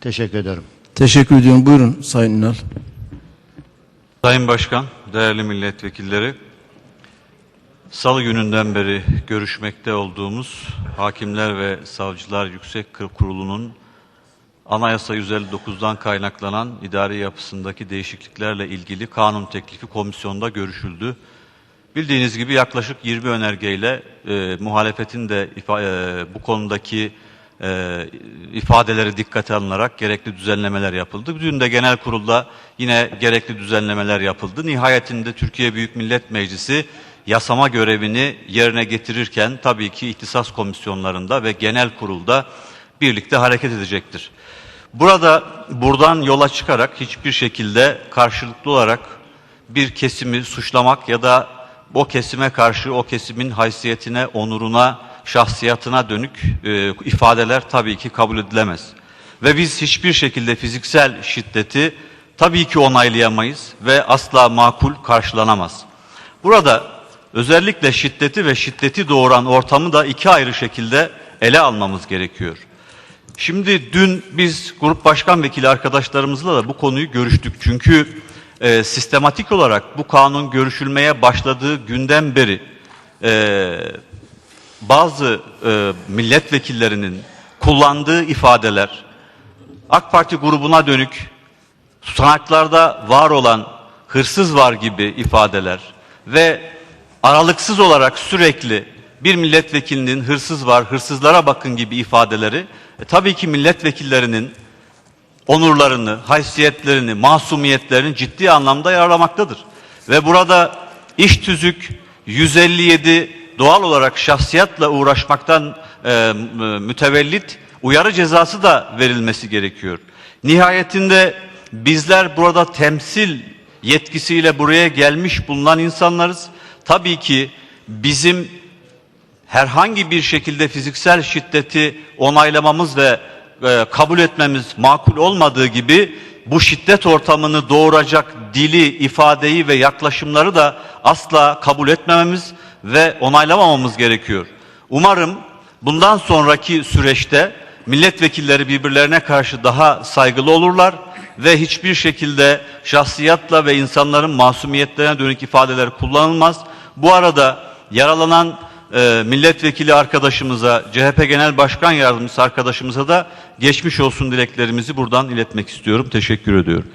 Teşekkür ederim. Teşekkür ediyorum. Buyurun Sayın Ünal. Sayın Başkan, değerli milletvekilleri, Salı gününden beri görüşmekte olduğumuz Hakimler ve Savcılar Yüksek Kurulu'nun Anayasa 159'dan kaynaklanan idari yapısındaki değişikliklerle ilgili kanun teklifi komisyonda görüşüldü. Bildiğiniz gibi yaklaşık 20 önergeyle e, muhalefetin de e, bu konudaki e, ifadeleri dikkate alınarak gerekli düzenlemeler yapıldı. Dün de genel kurulda yine gerekli düzenlemeler yapıldı. Nihayetinde Türkiye Büyük Millet Meclisi yasama görevini yerine getirirken tabii ki ihtisas komisyonlarında ve genel kurulda birlikte hareket edecektir. Burada buradan yola çıkarak hiçbir şekilde karşılıklı olarak bir kesimi suçlamak ya da o kesime karşı o kesimin haysiyetine, onuruna, şahsiyatına dönük e, ifadeler tabii ki kabul edilemez. Ve biz hiçbir şekilde fiziksel şiddeti tabii ki onaylayamayız ve asla makul karşılanamaz. Burada özellikle şiddeti ve şiddeti doğuran ortamı da iki ayrı şekilde ele almamız gerekiyor. Şimdi dün biz grup başkan vekili arkadaşlarımızla da bu konuyu görüştük. Çünkü e, sistematik olarak bu kanun görüşülmeye başladığı günden beri e, bazı e, milletvekillerinin kullandığı ifadeler AK Parti grubuna dönük tutanaklarda var olan hırsız var gibi ifadeler ve aralıksız olarak sürekli bir milletvekilinin hırsız var, hırsızlara bakın gibi ifadeleri e, tabii ki milletvekillerinin onurlarını, haysiyetlerini, masumiyetlerini ciddi anlamda yaralamaktadır. Ve burada iş tüzük 157 doğal olarak şahsiyatla uğraşmaktan e, mütevellit uyarı cezası da verilmesi gerekiyor. Nihayetinde bizler burada temsil yetkisiyle buraya gelmiş bulunan insanlarız. Tabii ki bizim herhangi bir şekilde fiziksel şiddeti onaylamamız ve e, kabul etmemiz makul olmadığı gibi bu şiddet ortamını doğuracak dili, ifadeyi ve yaklaşımları da asla kabul etmememiz ve onaylamamamız gerekiyor. Umarım bundan sonraki süreçte milletvekilleri birbirlerine karşı daha saygılı olurlar ve hiçbir şekilde şahsiyatla ve insanların masumiyetlerine dönük ifadeler kullanılmaz. Bu arada yaralanan e, milletvekili arkadaşımıza, CHP Genel Başkan Yardımcısı arkadaşımıza da geçmiş olsun dileklerimizi buradan iletmek istiyorum. Teşekkür ediyorum.